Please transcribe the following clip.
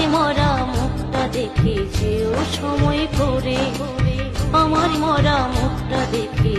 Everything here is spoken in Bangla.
আমার মরা মুখটা দেখে ও সময় করে আমার মরা মুখটা দেখে